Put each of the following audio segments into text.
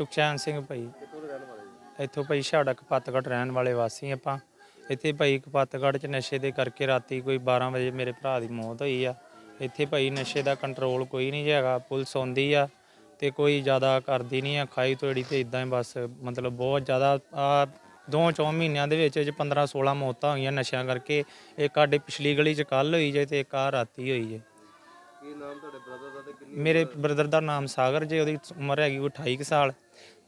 ਸੁਖਚੈਨ ਸਿੰਘ ਭਾਈ। ਕਿੱਥੋਂ ਦੇ ਰਹਿਣ ਵਾਲੇ ਜੀ ਇੱਥੋਂ ਭਾਈ ਛਾੜਾ ਕਪੱਤਗੜ ਰਹਿਣ ਵਾਲੇ ਵਾਸੀ ਆਪਾਂ। ਇੱਥੇ ਭਾਈ ਕਪੱਤਗੜ ਚ ਨਸ਼ੇ ਦੇ ਕਰਕੇ ਰਾਤੀ ਕੋਈ 12 ਵਜੇ ਮੇਰੇ ਭਰਾ ਦੀ ਮੌਤ ਹੋਈ ਆ। ਇੱਥੇ ਭਾਈ ਨਸ਼ੇ ਦਾ ਕੰਟਰੋਲ ਕੋਈ ਨਹੀਂ ਹੈਗਾ, ਪੁਲਿਸ ਆਉਂਦੀ ਆ ਤੇ ਕੋਈ ਜ਼ਿਆਦਾ ਕਰਦੀ ਨਹੀਂ ਆ, ਖਾਈ ਤੋੜੀ ਤੇ ਇਦਾਂ ਹੀ ਬਸ, ਮਤਲਬ ਬਹੁਤ ਜ਼ਿਆਦਾ। ਆ ਦੋ ਚੌ ਮਹੀਨਿਆਂ ਦੇ ਵਿੱਚ ਵਿੱਚ 15 16 ਮੌਤਾਂ ਹੋਈਆਂ ਨਸ਼ਿਆਂ ਕਰਕੇ। ਇੱਕ ਸਾਡੇ ਪਿਛਲੀ ਗਲੀ ਚ ਕੱਲ ਹੋਈ ਜੇ ਤੇ ਇੱਕ ਆ ਰਾਤੀ ਹੋਈ ਜੇ। ਕੀ ਨਾਮ ਤੁਹਾਡੇ ਬ੍ਰਦਰ ਦਾ ਤੇ ਕਿੰਨੀ ਮੇਰੇ ਬ੍ਰਦਰ ਦਾ ਨਾਮ ਸਾਗਰ ਜੇ ਉਹਦੀ ਉਮਰ ਹੈਗੀ ਉਹ 28 ਕੁ ਸਾਲ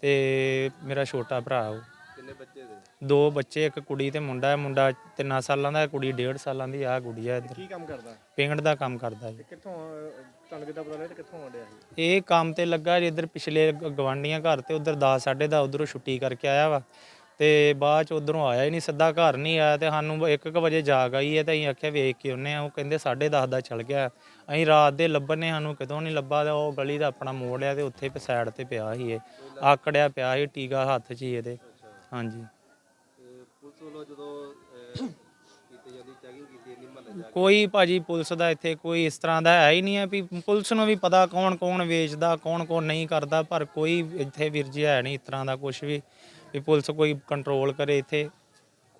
ਤੇ ਮੇਰਾ ਛੋਟਾ ਭਰਾ ਉਹ। ਕਿੰਨੇ ਬੱਚੇ ਦੇ? ਦੋ ਬੱਚੇ ਇੱਕ ਕੁੜੀ ਤੇ ਮੁੰਡਾ ਹੈ। ਮੁੰਡਾ 3 ਸਾਲਾਂ ਦਾ ਹੈ, ਕੁੜੀ 1.5 ਸਾਲਾਂ ਦੀ ਆ ਗੁੜੀਆ ਇੱਧਰ। ਕੀ ਕੰਮ ਕਰਦਾ? ਪੇਂਟ ਦਾ ਕੰਮ ਕਰਦਾ ਜੀ। ਕਿੱਥੋਂ ਤੁਹਾਨੂੰ ਕਿੱਦਾਂ ਪਤਾ ਲੱਗਿਆ ਕਿੱਥੋਂ ਆਉਂਦਿਆ ਸੀ ਇਹ ਕੰਮ ਤੇ ਲੱਗਾ ਜੀ ਇੱਧਰ ਪਿਛਲੇ ਗ- ਗਵਾਂਢੀਆਂ ਘਰ ਤੇ ਉਧਰ 10 10:30 ਉਧਰੋਂ ਛੁੱਟੀ ਕਰਕੇ ਆਇਆ ਵਾ। ਤੇ ਬਾਅਦ ਚ ਉਧਰੋਂ ਆਇਆ ਹੀ ਨਹੀਂ, ਸਿੱਧਾ ਘਰ ਨਹੀਂ ਆਇਆ ਤੇ ਸਾਨੂੰ 1:00 ਵਜੇ ਜਾਗ ਆਈ ਹੈ ਤੇ ਅਸੀਂ ਆਖਿਆ ਵੇਖ ਕੇ ਉਹਨੇ ਆ ਉਹ ਕਹਿੰਦੇ 10:30 ਦਾ ਚਲ ਗਿਆ। ਅਸੀਂ ਰਾਤ ਦੇ ਲੱਭਣ ਨੇ ਸਾਨੂੰ ਕਿਤੋਂ ਨਹੀਂ ਲੱਭਾ ਤੇ ਉਹ ਗਲੀ ਦਾ ਆਪਣਾ ਮੋੜ ਲਿਆ ਤੇ ਉੱਥੇ ਸਾਈਡ ਤੇ ਪਿਆ ਸੀ ਇਹ। ਆਕੜਿਆ ਪਿਆ ਸੀ ਟੀਕਾ ਹੱਥ 'ਚ ਹੀ ਇਹਦੇ। ਹਾਂਜੀ। ਪੁਲਿਸ ਵੱਲੋਂ ਜਦੋਂ ਕੋਈ ਭਾਜੀ ਪੁਲਿਸ ਦਾ ਇੱਥੇ ਕੋਈ ਇਸ ਤਰ੍ਹਾਂ ਦਾ ਹੈ ਹੀ ਨਹੀਂ ਹੈ ਵੀ ਪੁਲਿਸ ਨੂੰ ਵੀ ਪਤਾ ਕੌਣ ਕੌਣ ਵੇਚਦਾ ਕੌਣ ਕੌਣ ਨਹੀਂ ਕਰਦਾ, ਪਰ ਕੋਈ ਇੱਥੇ ਵੀਰ ਹੈ ਨਹੀਂ ਇਸ ਤਰ੍ਹਾਂ ਦਾ ਕੁਝ ਵੀ। ਵੀ ਪੁਲਿਸ ਕੋਈ ਕੰਟਰੋਲ ਕਰੇ ਇੱਥੇ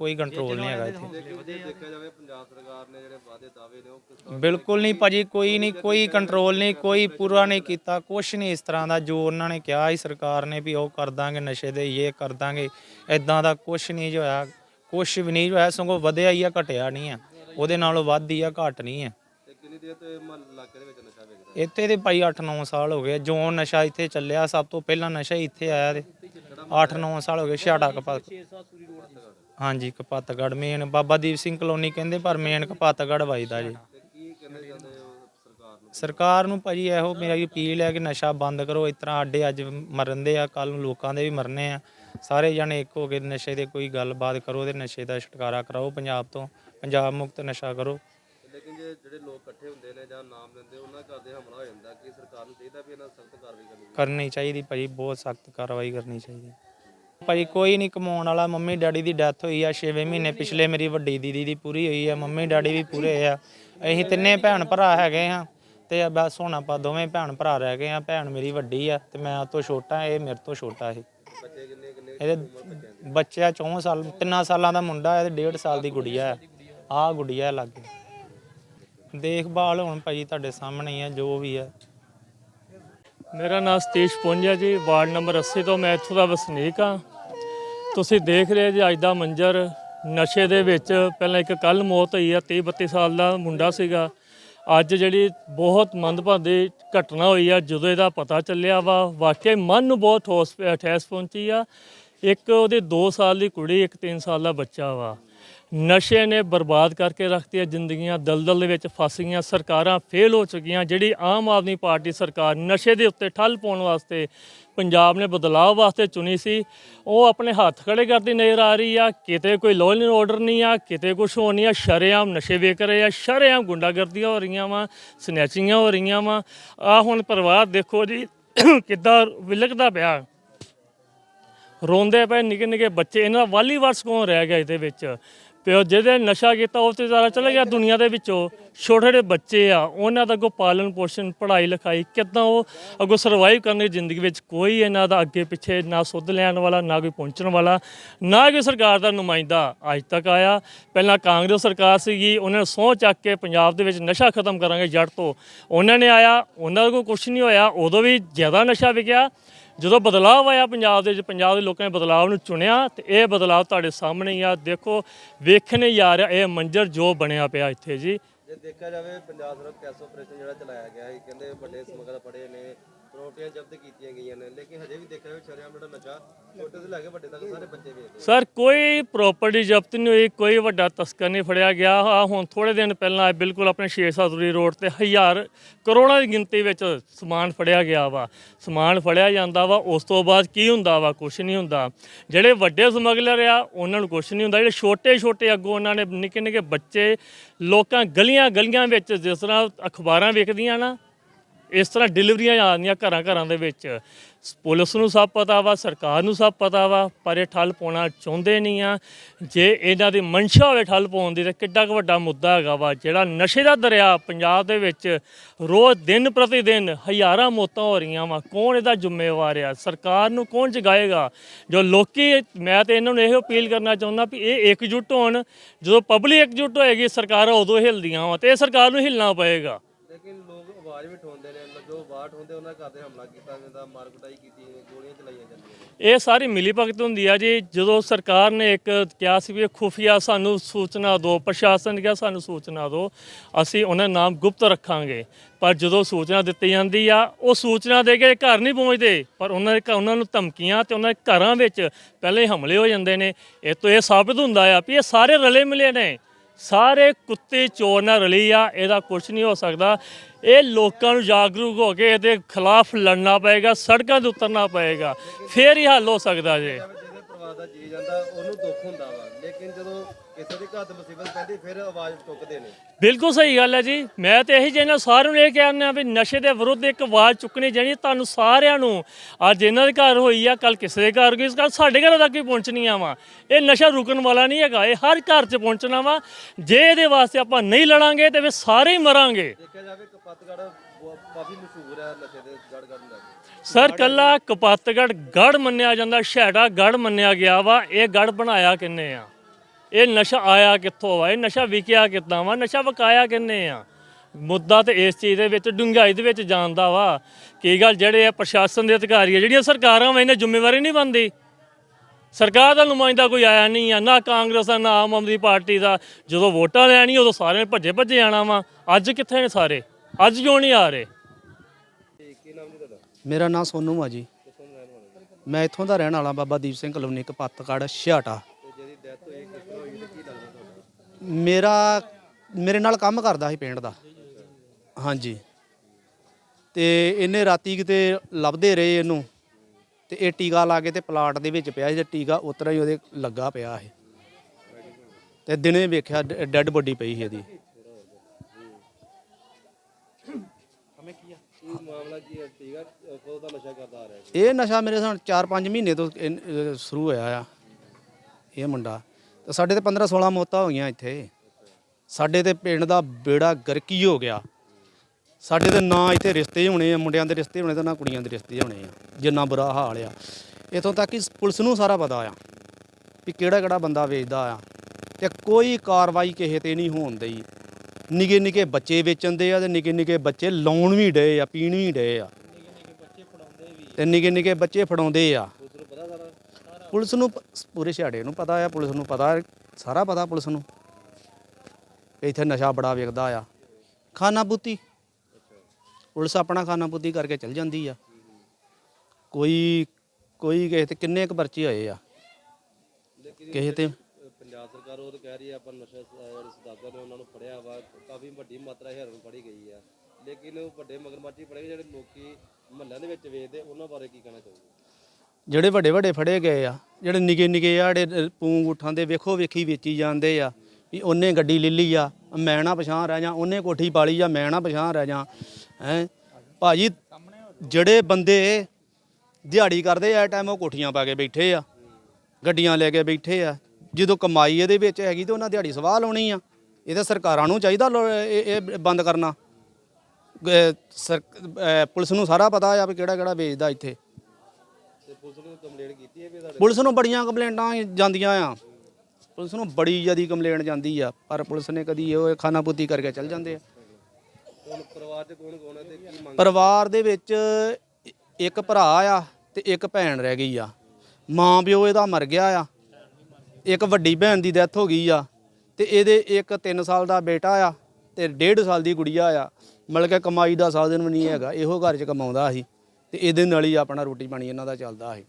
ਕੋਈ ਕੰਟਰੋਲ ਨਹੀਂ ਹੈਗਾ ਇੱਥੇ। ਲੇਕਿਨ ਜੇ ਦੇਖਿਆ ਜਾਵੇ ਪੰਜਾਬ ਸਰਕਾਰ ਨੇ ਜਿਹੜੇ ਵਾਅਦੇ ਦਾਅਵੇ ਨੇ ਉਹ ਕਿਸ ਤਰ੍ਹਾਂ ਬਿਲਕੁਲ ਨਹੀਂ ਭਾਜੀ ਕੋਈ ਨਹੀਂ ਕੋਈ ਕੰਟਰੋਲ ਨਹੀਂ ਕੋਈ ਪੂਰਾ ਨਹੀਂ ਕੀਤਾ ਕੁਝ ਨਹੀਂ ਇਸ ਤਰ੍ਹਾਂ ਦਾ ਜੋ ਉਹਨਾਂ ਨੇ ਕਿਹਾ ਸੀ ਸਰਕਾਰ ਨੇ ਵੀ ਉਹ ਕਰ ਦਾਂਗੇ ਨਸ਼ੇ ਦੇ ਇਹ ਕਰ ਦਾਂਗੇ ਇਦਾਂ ਦਾ ਕੁਝ ਨਹੀਂ ਜੋ ਹੋਇਆ ਕੁਝ ਵੀ ਨਹੀਂ ਜੋ ਹੋਇਆ ਸਗੋਂ ਵਧਿਆ ਹੀ ਆ ਘਟਿਆ ਨਹੀਂ ਆ ਉਹਦੇ ਨਾਲੋਂ ਵੱਧ ਹੀ ਆ ਘਟ ਨਹੀਂ ਆ। ਤੇ ਕਿੰਨੀ ਦੇਰ ਤੇ ਮਹੱਲੇ ਇਲਾਕੇ ਦੇ ਵਿੱਚ ਨਸ਼ਾ ਵੇਚਦਾ ਇੱਥੇ ਤੇ ਭਾਈ 8-9 ਸਾਲ ਹੋ ਗਏ ਜੋ ਨਸ਼ਾ ਇੱਥੇ ਚੱਲਿਆ ਸਭ ਤੋਂ ਪਹਿਲਾਂ ਨਸ਼ਾ ਹੀ ਇੱਥੇ ਆਇਆ ਤੇ 8-9 ਸਾਲ ਹੋ ਗਏ ਛਾੜਾ ਕਪੱਤ ਹਾਂਜੀ ਕਪੱਤਗੜ ਮੇਨ ਬਾਬਾ ਦੀਪ ਸਿੰਘ ਕਲੋਨੀ ਕਹਿੰਦੇ, ਪਰ ਮੇਨ ਕਪੱਤਗੜ ਵੱਜਦਾ ਜੀ। ਸਰਕਾਰ ਨੂੰ ਭਾਜੀ ਇਹੋ ਮੇਰਾ ਅਪੀਲ ਹੈ ਕਿ ਨਸ਼ਾ ਬੰਦ ਕਰੋ, ਇਸ ਤਰ੍ਹਾਂ ਅੱਡੇ ਅੱਜ ਮਰਨ ਦੇ ਆ ਕੱਲ ਨੂੰ ਲੋਕਾਂ ਦੇ ਵੀ ਮਰਨੇ ਆ। ਸਾਰੇ ਜਣੇ ਇੱਕ ਹੋ ਕੇ ਨਸ਼ੇ ਦੇ ਕੋਈ ਗੱਲਬਾਤ ਕਰੋ ਤੇ ਨਸ਼ੇ ਦਾ ਛੁਟਕਾਰਾ ਕਰਾਓ ਪੰਜਾਬ ਤੋਂ। ਪੰਜਾਬ ਮੁਕਤ ਨਸ਼ਾ ਕਰੋ। ਜਿਹੜੇ ਲੋਕ ਇਕੱਠੇ ਹੁੰਦੇ ਨੇ ਜਾਂ ਨਾਮ ਲੈਂਦੇ ਉਹਨਾਂ ਘਰ ਦੇ ਹਮਲਾ ਹੋ ਜਾਂਦਾ। ਕਿ ਸਰਕਾਰ ਨੂੰ ਚਾਹੀਦਾ ਵੀ ਇਹਨਾਂ ਸਖਤ ਕਾਰਵਾਈ ਕਰਨੀ ਕਰਨੀ ਚਾਹੀਦੀ ਭਾਜੀ ਬਹੁਤ ਸਖਤ ਕਾਰਵਾਈ ਕਰਨੀ ਚਾਹੀਦੀ। ਭਾਜੀ ਕੋਈ ਨਹੀਂ ਕਮਾਉਣ ਵਾਲਾ ਮੰਮੀ ਡੈਡੀ ਦੀ ਡੈਥ ਹੋਈ ਆ 6 ਮਹੀਨੇ ਪਿਛਲੇ ਮੇਰੀ ਵੱਡੀ ਦੀਦੀ ਦੀ ਪੂਰੀ ਹੋਈ ਆ ਮੰਮੀ ਡੈਡੀ ਵੀ ਪੂਰੇ ਆ। ਅਸੀਂ ਤਿੰਨੇ ਭੈਣ ਭਰਾ ਹੈਗੇ ਆ ਤੇ ਬਸ ਹੁਣ ਆਪਾਂ ਦੋਵੇਂ ਭੈਣ ਭਰਾ ਰਹਿ ਗਏ ਆ ਭੈਣ ਮੇਰੀ ਵੱਡੀ ਆ ਤੇ ਮੈਂ ਉਹ ਤੋਂ ਛੋਟਾ ਇਹ ਮੇਰੇ ਤੋਂ ਛੋਟਾ ਇਹ। ਬੱਚੇ ਕਿੰਨੇ ਕਿੰਨੇ ਇਹਦੇ ਬੱਚਾ 4 ਸਾਲ 3 ਸਾਲਾਂ ਦਾ ਮੁੰਡਾ ਹੈ ਤੇ 1.5 ਸਾਲ ਦੀ ਗੁੜੀਆ ਹੈ। ਆਹ ਗੁੜੀਆ ਲਾਗੇ। ਦੇਖਭਾਲ ਹੁਣ ਭਾਜੀ ਤੁਹਾਡੇ ਸਾਹਮਣੇ ਹੀ ਹੈ ਜੋ ਵੀ ਹੈ ਮੇਰਾ ਨਾਮ ਸਤੀਸ਼ ਪੁੰਜਾ ਜੀ, ਵਾਰਡ ਨੰਬਰ 80 ਤੋਂ ਮੈਂ ਇੱਥੋਂ ਦਾ ਵਸਨੀਕ ਹਾਂ। ਤੁਸੀਂ ਦੇਖ ਰਹੇ ਜੀ ਅੱਜ ਦਾ ਮੰਜ਼ਰ। ਨਸ਼ੇ ਦੇ ਵਿੱਚ ਪਹਿਲਾਂ ਇੱਕ ਕੱਲ ਮੌਤ ਹੋਈ ਆ 30 32 ਸਾਲ ਦਾ ਮੁੰਡਾ ਸੀਗਾ। ਅੱਜ ਜਿਹੜੀ ਬਹੁਤ ਮੰਦਭਾਗੀ ਘਟਨਾ ਹੋਈ ਆ, ਜਦੋਂ ਇਹਦਾ ਪਤਾ ਚੱਲਿਆ ਵਾ ਵਾਕਿਆ ਮਨ ਨੂੰ ਬਹੁਤ ਠੋਸ ਠੇਸ ਪਹੁੰਚੀ ਆ। ਇੱਕ ਉਹਦੇ 2 ਸਾਲ ਦੀ ਕੁੜੀ, ਇੱਕ 3 ਸਾਲ ਦਾ ਬੱਚਾ ਵਾ। ਨਸ਼ੇ ਨੇ ਬਰਬਾਦ ਕਰਕੇ ਰੱਖਤੀਆਂ ਜ਼ਿੰਦਗੀਆਂ, ਦਲਦਲ ਦੇ ਵਿੱਚ ਫਸ ਗਈਆਂ, ਸਰਕਾਰਾਂ ਫੇਲ ਹੋ ਚੁੱਕੀਆਂ, ਜਿਹੜੀ ਆਮ ਆਦਮੀ ਪਾਰਟੀ ਸਰਕਾਰ ਨਸ਼ੇ ਦੇ ਉੱਤੇ ਠੱਲ ਪਾਉਣ ਵਾਸਤੇ, ਪੰਜਾਬ ਨੇ ਬਦਲਾਅ ਵਾਸਤੇ ਚੁਣੀ ਸੀ, ਉਹ ਆਪਣੇ ਹੱਥ ਖੜੇ ਕਰਦੀ ਨਜ਼ਰ ਆ ਰਹੀ ਆ, ਕਿਤੇ ਕੋਈ ਲੋਅ ਐਂਡ ਆਰਡਰ ਨਹੀਂ ਆ, ਕਿਤੇ ਕੁਝ ਹੋ ਨਹੀਂ ਆ, ਸ਼ਰੇਆਮ ਨਸ਼ੇ ਵੇਚ ਰਹੇ ਆ, ਸ਼ਰੇਆਮ ਗੁੰਡਾਗਰਦੀਆਂ ਹੋ ਰਹੀਆਂ ਵਾ ਸਨੈਚਿੰਗਾਂ ਹੋ ਰਹੀਆਂ ਵਾ ਆ ਹੁਣ ਪਰਿਵਾਰ ਦੇਖੋ ਜੀ, ਕਿੱਦਾਂ ਵਿਲਕਦਾ ਪਿਆ। ਰੋਂਦੇ ਪਏ ਨਿੱਕੇ ਨਿੱਕੇ ਬੱਚੇ, ਇਹਨਾਂ ਦਾ ਵਾਲੀ ਵਾਰਸ ਕੌਣ ਰਹਿ ਗਿਆ ਇਹਦੇ ਵਿੱਚ। ਪਿਓ ਜਿਹਦੇ ਨਸ਼ਾ ਕੀਤਾ, ਉਹ ਤੇ ਜ਼ਿਆਦਾ ਚਲੇ ਗਿਆ ਦੁਨੀਆ ਦੇ ਵਿੱਚੋਂ। ਛੋਟੇ ਛੋਟੇ ਬੱਚੇ ਆ, ਉਹਨਾਂ ਦਾ ਅੱਗੋਂ ਪਾਲਣ ਪੋਸ਼ਣ, ਪੜ੍ਹਾਈ ਲਿਖਾਈ ਕਿੱਦਾਂ ਉਹ ਅੱਗੋਂ ਸਰਵਾਈਵ ਕਰਨ ਦੀ ਜ਼ਿੰਦਗੀ ਵਿੱਚ ਕੋਈ ਇਹਨਾਂ ਦਾ ਅੱਗੇ ਪਿੱਛੇ ਨਾ ਸੁੱਧ ਲੈਣ ਵਾਲਾ, ਨਾ ਕੋਈ ਪਹੁੰਚਣ ਵਾਲਾ, ਨਾ ਕੋਈ ਸਰਕਾਰ ਦਾ ਨੁਮਾਇੰਦਾ ਅੱਜ ਤੱਕ ਆਇਆ। ਪਹਿਲਾਂ ਕਾਂਗਰਸ ਸਰਕਾਰ ਸੀਗੀ, ਉਹਨਾਂ ਨੇ ਸਹੁੰ ਚੱਕ ਕੇ ਪੰਜਾਬ ਦੇ ਵਿੱਚ ਨਸ਼ਾ ਖਤਮ ਕਰਾਂਗੇ ਜੜ ਤੋਂ। ਉਹਨਾਂ ਨੇ ਆਇਆ, ਉਹਨਾਂ ਕੋਲ ਕੁਝ ਨਹੀਂ ਹੋਇਆ, ਉਦੋਂ ਵੀ ਜ਼ਿਆਦਾ ਨਸ਼ਾ ਵਿਕਿਆ। ਜਦੋਂ ਬਦਲਾਅ ਆਇਆ ਪੰਜਾਬ ਦੇ ਵਿੱਚ, ਪੰਜਾਬ ਦੇ ਲੋਕਾਂ ਨੇ ਬਦਲਾਅ ਨੂੰ ਚੁਣਿਆ ਤੇ ਇਹ ਬਦਲਾਅ ਤੁਹਾਡੇ ਸਾਹਮਣੇ ਹੀ ਆ। ਦੇਖੋ, ਵੇਖਣੇ ਹੀ ਆ ਰਿਹਾ, ਇਹ ਮੰਜ਼ਰ ਜੋ ਬਣਿਆ ਪਿਆ ਇੱਥੇ ਜੀ। ਜੇ ਦੇਖਿਆ ਜਾਵੇ, ਪੰਜਾਬ ਸਰਕਾਰ ਕੈਸ ਆਪਰੇਸ਼ਨ ਜਿਹੜਾ ਚਲਾਇਆ ਗਿਆ ਹੈ ਕਹਿੰਦੇ ਵੱਡੇ ਸਮਗਲਰ ਫੜੇ ਨੇ ਪ੍ਰੋਪਰਟੀਆਂ ਜ਼ਬਤ ਕੀਤੀਆਂ ਗਈਆਂ ਨੇ, ਲੇਕਿਨ ਹਜੇ ਵੀ ਸ਼ਰਿਆਮ ਜਿਹੜਾ ਨਸ਼ਾ, ਛੋਟੇ ਤੋਂ ਲੈ ਕੇ ਵੱਡੇ ਤੱਕ ਸਾਰੇ ਬੱਚੇ ਵੇਚਦੇ ਸਰ, ਕੋਈ ਪ੍ਰਾਪਰਟੀ ਜ਼ਬਤ ਨਹੀਂ ਹੋਈ, ਕੋਈ ਵੱਡਾ ਤਸਕਰ ਨਹੀਂ ਫੜਿਆ ਗਿਆ। ਆ ਹੁਣ ਥੋੜੇ ਦਿਨ ਪਹਿਲਾਂ ਬਿਲਕੁਲ ਆਪਣੇ ਸ਼ੇਰ ਸਾਦਰੀ ਰੋਡ ਤੇ ਹਜ਼ਾਰ ਕਰੋੜਾਂ ਦੀ ਗਿਣਤੀ ਵਿੱਚ ਸਮਾਨ ਫੜਿਆ ਗਿਆ ਵਾ। ਸਮਾਨ ਫੜਿਆ ਜਾਂਦਾ ਵਾ, ਉਸ ਤੋਂ ਬਾਅਦ ਕੀ ਹੁੰਦਾ ਵਾ? ਕੁਝ ਨਹੀਂ ਹੁੰਦਾ। ਜਿਹੜੇ ਵੱਡੇ ਸਮਗਲਰ ਆ, ਉਹਨਾਂ ਨੂੰ ਕੁਝ ਨਹੀਂ ਹੁੰਦਾ। ਜਿਹੜੇ ਛੋਟੇ ਛੋਟੇ ਅੱਗੋਂ ਉਹਨਾਂ ਨੇ ਨਿੱਕੇ ਨਿੱਕੇ ਬੱਚੇ, ਲੋਕਾਂ ਗਲੀਆਂ ਗਲੀਆਂ ਵਿੱਚ ਜਿਸ ਤਰ੍ਹਾਂ ਅਖਬਾਰਾਂ ਵਿਕਦੀਆਂ ਨਾ ਇਸ ਤਰ੍ਹਾਂ ਡਿਲੀਵਰੀਆਂ ਆਉਂਦੀਆਂ ਘਰਾਂ ਘਰਾਂ ਦੇ ਵਿੱਚ। ਪੁਲਿਸ ਨੂੰ ਸਭ ਪਤਾ ਵਾ, ਸਰਕਾਰ ਨੂੰ ਸਭ ਪਤਾ ਵਾ, ਪਰ ਇਹ ਠੱਲ ਪਾਉਣਾ ਚਾਹੁੰਦੇ ਨਹੀਂ ਆ। ਜੇ ਇਹਨਾਂ ਦੀ ਮਨਸ਼ਾ ਹੋਵੇ ਠੱਲ ਪਾਉਣ ਦੀ, ਤਾਂ ਕਿੱਡਾ ਕੁ ਵੱਡਾ ਮੁੱਦਾ ਹੈਗਾ ਵਾ, ਜਿਹੜਾ ਨਸ਼ੇ ਦਾ ਦਰਿਆ ਪੰਜਾਬ ਦੇ ਵਿੱਚ ਰੋਜ਼ ਦਿਨ ਪ੍ਰਤੀ ਦਿਨ ਹਜ਼ਾਰਾਂ ਮੌਤਾਂ ਹੋ ਰਹੀਆਂ ਵਾ। ਕੌਣ ਇਹਦਾ ਜ਼ਿੰਮੇਵਾਰ ਆ? ਸਰਕਾਰ ਨੂੰ ਕੌਣ ਜਗਾਏਗਾ? ਜੋ ਲੋਕੀ, ਮੈਂ ਤੇ ਇਹਨਾਂ ਨੂੰ ਇਹੋ ਅਪੀਲ ਕਰਨਾ ਚਾਹੁੰਦਾ ਵੀ ਇਹ ਇਕਜੁੱਟ ਹੋਣ। ਜਦੋਂ ਪਬਲਿਕ ਇਕਜੁੱਟ ਹੋਏਗੀ, ਸਰਕਾਰਾਂ ਉਦੋਂ ਹਿਲਦੀਆਂ ਵਾ, ਤੇ ਇਹ ਸਰਕਾਰ ਨੂੰ ਹਿਲਣਾ ਪਏਗਾ। ਲੇਕਿਨ ਲੋਕ ਆਵਾਜ਼ ਵੀ ਉਠਾਉਂਦੇ ਨੇ ਹੁੰਦੇ ਉਹਨਾਂ ਘਰ ਤੇ ਹਮਲਾ ਕੀਤਾ, ਜਾਂਦਾ ਮਾਰ ਕੁਟਾਈ ਕੀਤੀ ਗੋਲੀਆਂ ਚਲਾਈਆਂ ਜਾਂਦੀਆਂ ਨੇ। ਇਹ ਸਾਰੀ ਮਿਲੀ ਭਗਤ ਹੁੰਦੀ ਆ ਜੀ। ਜਦੋਂ ਸਰਕਾਰ ਨੇ ਇੱਕ ਕਿਹਾ ਸੀ ਵੀ ਇਹ ਖੁਫੀਆ ਸਾਨੂੰ ਸੂਚਨਾ ਦਿਓ ਪ੍ਰਸ਼ਾਸਨ ਕਿਹਾ ਸਾਨੂੰ ਸੂਚਨਾ ਦਿਓ ਅਸੀਂ ਉਹਨਾਂ ਨਾਮ ਗੁਪਤ ਰੱਖਾਂਗੇ। ਪਰ ਜਦੋਂ ਸੂਚਨਾ ਦਿੱਤੀ ਜਾਂਦੀ ਆ, ਉਹ ਸੂਚਨਾ ਦੇ ਕੇ ਘਰ ਨਹੀਂ ਪਹੁੰਚਦੇ, ਪਰ ਉਹਨਾਂ ਦੇ ਘ- ਉਹਨਾਂ ਨੂੰ ਧਮਕੀਆਂ ਤੇ ਉਹਨਾਂ ਦੇ ਘਰਾਂ ਵਿੱਚ ਪਹਿਲੇ ਹਮਲੇ ਹੋ ਜਾਂਦੇ ਨੇ। ਇਹ ਤੋਂ ਇਹ ਸਾਬਿਤ ਹੁੰਦਾ ਆ ਵੀ ਇਹ ਸਾਰੇ ਰਲੇ ਮਿਲੇ ਨੇ। ਸਾਰੇ ਕੁੱਤੇ ਚੋਰ ਨਾਲ ਰਲੀ ਆ, ਇਹਦਾ ਕੁਝ ਨਹੀਂ ਹੋ ਸਕਦਾ। ਇਹ ਲੋਕਾਂ ਨੂੰ ਜਾਗਰੂਕ ਹੋ ਕੇ ਇਹਦੇ ਖਿਲਾਫ ਲੜਨਾ ਪਏਗਾ, ਸੜਕਾਂ ਤੇ ਉਤਰਨਾ ਪਏਗਾ। ਫੇਰ ਹੀ ਹੱਲ ਹੋ ਸਕਦਾ ਜੇ। ਜਿਹਦੇ ਪਰਿਵਾਰ ਦਾ ਜੀ ਜਾਂਦਾ, ਉਹਨੂੰ ਦੁੱਖ ਹੁੰਦਾ ਵਾ। ਲੇਕਿਨ ਜਦੋਂ ਕਿਸੇ ਦੇ ਘਰ ਤੇ ਮੁਸੀਬਤ ਪੈਂਦੀ ਫਿਰ ਆਵਾਜ਼ ਚੁੱਕਦੇ ਨੇ। ਬਿਲਕੁਲ ਸਹੀ ਗੱਲ ਹੈ ਜੀ। ਮੈਂ ਤੇ ਇਹੀ ਜਿਹਨਾਂ ਸਾਰਿਆਂ ਨੂੰ ਇਹ ਕਹਿੰਦਾ ਵੀ ਨਸ਼ੇ ਦੇ ਵਿਰੁੱਧ ਇੱਕ ਆਵਾਜ਼ ਚੁੱਕਣੀ ਚਾਹੀਦੀ ਤੁਹਾਨੂੰ ਸਾਰਿਆਂ ਨੂੰ ਅੱਜ ਇਹਨਾਂ ਦੇ ਘਰ ਹੋਈ ਆ ਕੱਲ ਕਿਸੇ ਦੇ ਘਰ ਗਈ ਇਸ ਕੱਲ ਸਾਡੇ ਘਰ ਤੱਕ ਵੀ ਪਹੁੰਚਣੀਆਂ ਵਾ। ਇਹ ਨਸ਼ਾ ਰੁਕਣ ਵਾਲਾ ਨਹੀਂ ਹੈਗਾ ਇਹ ਹਰ ਘਰ 'ਚ ਪਹੁੰਚਣਾ ਵਾ। ਜੇ ਇਹਦੇ ਵਾਸਤੇ ਆਪਾਂ ਨਹੀਂ ਲੜਾਂਗੇ ਤੇ ਫਿਰ ਸਾਰੇ ਹੀ ਮਰਾਂਗੇ। ਦੇਖਿਆ ਜਾਵੇ ਕਪੱਤਗੜ ਕਾਫੀ ਮਸ਼ਹੂਰ ਹੈ ਨਸ਼ੇ ਦੇ ਗੜ ਗੜ ਲੈ ਕੇ ਸਰ ਕੱਲਾ ਕਪੱਤਗੜ ਗੜ ਮੰਨਿਆ ਜਾਂਦਾ ਛੈੜਾ ਗੜ ਮੰਨਿਆ ਗਿਆ ਵਾ। ਇਹ ਗੜ ਬਣਾਇਆ ਕਿੰਨੇ ਆ? ਇਹ ਨਸ਼ਾ ਆਇਆ ਕਿੱਥੋਂ ਵਾ? ਇਹ ਨਸ਼ਾ ਵਿਕਿਆ ਕਿੱਦਾਂ ਵਾ? ਨਸ਼ਾ ਵਕਾਇਆ ਕਿੰਨੇ ਆ? ਮੁੱਦਾ ਤੇ ਇਸ ਚੀਜ਼ ਦੇ ਵਿੱਚ, ਡੂੰਘਾਈ ਦੇ ਵਿੱਚ ਜਾਣਦਾ ਵਾ ਕੀ ਗੱਲ ਜਿਹੜੇ ਆ ਪ੍ਰਸ਼ਾਸਨ ਦੇ ਅਧਿਕਾਰੀ ਆ, ਜਿਹੜੀਆਂ ਸਰਕਾਰਾਂ ਵਾ, ਇਹਨਾਂ ਜ਼ਿੰਮੇਵਾਰੀ ਨਹੀਂ ਬੰਦੀ ਸਰਕਾਰ ਦਾ ਨੁਮਾਇੰਦਾ ਕੋਈ ਆਇਆ ਨਹੀਂ ਆ, ਨਾ ਕਾਂਗਰਸ ਦਾ, ਨਾ ਆਮ ਆਦਮੀ ਪਾਰਟੀ ਦਾ। ਜਦੋਂ ਵੋਟਾਂ ਲੈਣੀ ਉਦੋਂ ਸਾਰਿਆਂ ਨੇ ਭੱਜੇ ਭੱਜੇ ਆਣਾ ਵਾ। ਅੱਜ ਕਿੱਥੇ ਨੇ ਸਾਰੇ? ਅੱਜ ਕਿਉਂ ਨਹੀਂ ਆ ਰਹੇ? ਮੇਰਾ ਨਾਮ ਸੋਨੂ ਆ ਜੀ। ਮੈਂ ਇੱਥੋਂ ਦਾ ਰਹਿਣ ਵਾਲਾ, ਬਾਬਾ ਦੀਪ ਸਿੰਘ ਕਲੋਨੀ ਕਪੱਤਕੜ ਛਿਆਟਾ ਡੈਥ ਹੋਈ ਕਿਸ ਹੋਈ ਤੇ ਕੀ ਲੱਗਦਾ ਤੁਹਾਡਾ ਮੇਰਾ, ਮੇਰੇ ਨਾਲ ਕੰਮ ਕਰਦਾ ਸੀ ਪੇਂਟ ਦਾ। ਹਾਂਜੀ। ਤੇ ਇਹਨੇ ਰਾਤੀ ਕਿਤੇ ਲੱਭਦੇ ਰਹੇ ਇਹਨੂੰ। ਤੇ ਇਹ ਟੀਕਾ ਲਾ ਕੇ ਤੇ ਪਲਾਟ ਦੇ ਵਿੱਚ ਪਿਆ ਸੀ ਤੇ ਟੀਕਾ ਉਤਰਾ ਹੀ ਉਹਦੇ ਲੱਗਾ ਪਿਆ ਸੀ। ਤੇ ਦਿਨੇ ਵੇਖਿਆ ਡੈੱਡ ਬੋਡੀ ਪਈ ਸੀ ਇਹਦੀ। ਕੀ ਮਾਮਲਾ ਕੀ ਹੈ ਠੀਕ ਹੈ ਕਦੋਂ ਦਾ ਨਸ਼ਾ ਕਰਦਾ ਆ ਰਿਹਾ ਇਹ ਨਸ਼ਾ ਮੇਰੇ ਸਾਨ 4-5 ਮਹੀਨੇ ਤੋਂ ਇਹ- ਇਹ ਸ਼ੁਰੂ ਹੋਇਆ ਆ। ਇਹ ਮੁੰਡਾ। ਤੇ ਸਾਡੇ ਤੇ 15-16 ਮੌਤਾਂ ਹੋਈਆਂ ਇੱਥੇ। ਸਾਡੇ ਤੇ ਪਿੰਡ ਦਾ ਬੇੜਾ ਗਰਕੀ ਹੋ ਗਿਆ। ਸਾਡੇ ਤੇ ਨਾ ਇੱਥੇ ਰਿਸ਼ਤੇ ਹੋਣੇ ਆ, ਮੁੰਡਿਆਂ ਦੇ ਰਿਸ਼ਤੇ ਹੋਣੇ ਤੇ ਨਾ ਕੁੜੀਆਂ ਦੇ ਰਿਸ਼ਤੇ ਹੋਣੇ ਆ, ਜਿੰਨਾ ਬੁਰਾ ਹਾਲ ਆ। ਇਥੋਂ ਤੱਕ ਕਿ ਪੁਲਿਸ ਨੂੰ ਸਾਰਾ ਪਤਾ ਆ ਵੀ ਕਿਹੜਾ ਕਿਹੜਾ ਬੰਦਾ ਵੇਚਦਾ ਆ ਤੇ ਕੋਈ ਕਾਰਵਾਈ ਕਿਸੇ ਤੇ ਨਹੀਂ ਹੋਣ ਦਈ। ਨਿੱਕੇ ਨਿੱਕੇ ਬੱਚੇ ਵੇਚਣ ਦੇ ਆ ਤੇ ਨਿੱਕੇ ਨਿੱਕੇ ਬੱਚੇ ਲਾਉਣ ਵੀ ਡਏ ਆ, ਪੀਣ ਵੀ ਡਏ ਆ। ਤੇ ਨਿੱਕੇ ਨਿੱਕੇ ਬੱਚੇ ਫੜਾਉਂਦੇ ਆ। ਪੁਲਿਸ ਨੂੰ ਪੂਰੇ ਛਾੜੇ ਨੂੰ ਪਤਾ ਆ, ਪੁਲਿਸ ਨੂੰ ਪਤਾ, ਸਾਰਾ ਪਤਾ ਪੁਲਿਸ ਨੂੰ। ਇੱਥੇ ਨਸ਼ਾ ਬੜਾ ਵਿਕਦਾ ਆ। ਖਾਨਾ ਬੁੱਤੀ ਪੁਲਿਸ ਆਪਣਾ ਖਾਨਾ ਬੁੱਤੀ ਕਰਕੇ ਚਲ ਜਾਂਦੀ ਆ। ਕੋਈ ਕੋਈ ਕਿਸੇ ਤੇ ਕਿੰਨੇ ਕੁ ਪਰਚੇ ਹੋਏ ਆ। ਕਿਸੇ ਤੇ ਪੰਜਾਬ ਸਰਕਾਰ ਉਹ ਤਾਂ ਕਹਿ ਰਹੀ ਹੈ ਆਪਾਂ ਨਸ਼ਾ ਜਿਹੜੇ ਸਦਾਗਰ ਨੇ ਉਹਨਾਂ ਨੂੰ ਫੜਿਆ ਵਾ। ਕਾਫੀ ਵੱਡੀ ਮਾਤਰਾ ਹੈਰੋਨ ਫੜੀ ਗਈ ਆ। ਲੇਕਿਨ ਉਹ ਵੱਡੇ ਮਗਰਮੱਛੀ ਫੜੇ ਜਿਹੜੇ ਲੋਕੀ ਮਹੱਲਿਆਂ ਦੇ ਵਿੱਚ ਵੇਚਦੇ ਉਹਨਾਂ ਬਾਰੇ ਕੀ ਕਹਿਣਾ ਚਾਹੋਗੇ? ਜਿਹੜੇ ਵੱਡੇ ਵੱਡੇ ਫੜੇ ਗਏ ਆ, ਜਿਹੜੇ ਨਿੱਕੇ ਨਿੱਕੇ ਆ, ਜਿਹੜੇ ਪੂੰਗ ਉਠਾਂ ਦੇ ਵੇਖੋ ਵੇਖੀ ਵੇਚੀ ਜਾਂਦੇ ਆ, ਵੀ ਉਹਨੇ ਗੱਡੀ ਲੈ ਲਈ ਆ, ਮੈਂ ਨਾ ਪਛਾਣ ਰਹਿ ਜਾ, ਉਹਨੇ ਕੋਠੀ ਪਾਲੀ ਆ, ਮੈਂ ਨਾ ਪਛਾਣ ਰਹਿ ਜਾ, ਹੈ। ਭਾਜੀ, ਜਿਹੜੇ ਬੰਦੇ ਦਿਹਾੜੀ ਕਰਦੇ ਆ ਟਾਈਮ ਉਹ ਕੋਠੀਆਂ ਪਾ ਕੇ ਬੈਠੇ ਆ, ਗੱਡੀਆਂ ਲੈ ਕੇ ਬੈਠੇ ਆ, ਜਦੋਂ ਕਮਾਈ ਇਹਦੇ ਵਿੱਚ ਹੈਗੀ ਤੇ ਉਹਨਾਂ ਦਿਹਾੜੀ ਸਵਾਹ ਲਾਉਣੀ ਆ। ਇਹ ਤਾਂ ਸਰਕਾਰਾਂ ਨੂੰ ਚਾਹੀਦਾ ਲੋ- ਇਹ ਬੰਦ ਕਰਨਾ। ਸਰ- ਪੁਲਿਸ ਨੂੰ ਸਾਰਾ ਪਤਾ ਆ ਵੀ ਕਿਹੜਾ ਕਿਹੜਾ ਵੇਚਦਾ ਇੱਥੇ। ਪੁਲਿਸ ਨੂੰ ਬੜੀਆਂ ਕੰਪਲੇਂਟਾਂ ਜਾਂਦੀਆਂ ਆ। ਪੁਲਿਸ ਨੂੰ ਬੜੀ ਜਿਆਦੀ ਕੰਪਲੇਂਟ ਜਾਂਦੀ ਆ ਪਰ ਪੁਲਿਸ ਨੇ ਕਦੀ ਇਹ ਖਾਨਾਪੂਤੀ ਕਰਕੇ ਚੱਲ ਜਾਂਦੇ ਆ। ਪਰਿਵਾਰ ਦੇ ਵਿੱਚ ਇੱਕ ਭਰਾ ਆ ਤੇ ਇੱਕ ਭੈਣ ਰਹਿ ਗਈ ਆ। ਮਾਂ ਪਿਓ ਇਹਦਾ ਮਰ ਗਿਆ ਆ। ਇੱਕ ਵੱਡੀ ਭੈਣ ਦੀ ਡੈਥ ਹੋ ਗਈ ਆ ਤੇ ਇਹਦੇ ਇੱਕ 3 ਸਾਲ ਦਾ ਬੇਟਾ ਆ ਤੇ 1.5 ਸਾਲ ਦੀ ਗੁੜੀਆ ਆ। ਮਤਲਬ ਕਿ ਕਮਾਈ ਦਾ ਸਾਧਨ ਵੀ ਨਹੀਂ ਹੈਗਾ ਇਹੋ ਘਰ 'ਚ ਕਮਾਉਂਦਾ ਸੀ। ਤੇ ਇਹਦੇ ਨਾਲ ਹੀ ਆਪਣਾ ਰੋਟੀ ਪਾਣੀ ਇਹਨਾਂ ਦਾ ਚੱਲਦਾ ਹੈ।